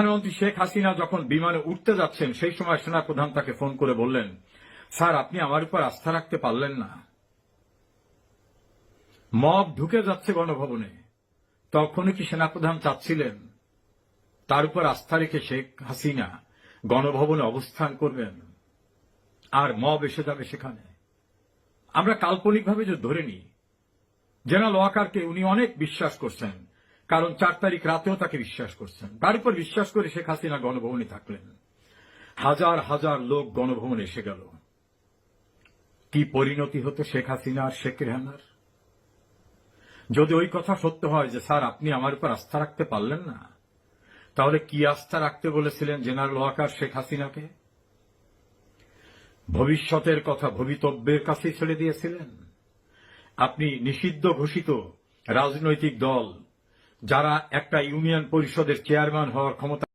প্রধানমন্ত্রী শেখ হাসিনা যখন বিমানে উঠতে যাচ্ছেন, সেই সময় সেনাপ্রধান তাকে ফোন করে বললেন, স্যার, আপনি আমার উপর আস্থা রাখতে পারলেন না। মব ঢুকে যাচ্ছে গণভবনে। তখনই কি সেনাপ্রধান চাচ্ছিলেন? তার উপর আস্থা রেখে শেখ হাসিনা গণভবনে অবস্থান করবেন। আর মব এসে যাবে সেখানে। আমরা কাল্পনিকভাবে যে ধরে নিই, জেনারেল ওয়াকারকে উনি অনেক বিশ্বাস করছেন। কারণ চার তারিখ রাতেও তাকে বিশ্বাস করছেন। তার উপর বিশ্বাস করে শেখ হাসিনা গণভবনে থাকলেন। হাজার হাজার লোক গণভবনে এসে গেল। কি পরিণতি হতো শেখ হাসিনা আর শেখ রেহানার? যদি ওই কথা সত্য হয় যে, স্যার, আপনি আমার উপর আস্থা রাখতে পারলেন না, তাহলে কি আস্থা রাখতে বলেছিলেন জেনারেল ওয়াকার শেখ হাসিনাকে? ভবিষ্যতের কথা ভবিতব্যের কাছে ছেড়ে দিয়েছিলেন? আপনি নিষিদ্ধ ঘোষিত রাজনৈতিক দল যারা একটা ইউনিয়ন পরিষদের চেয়ারম্যান হওয়ার ক্ষমতা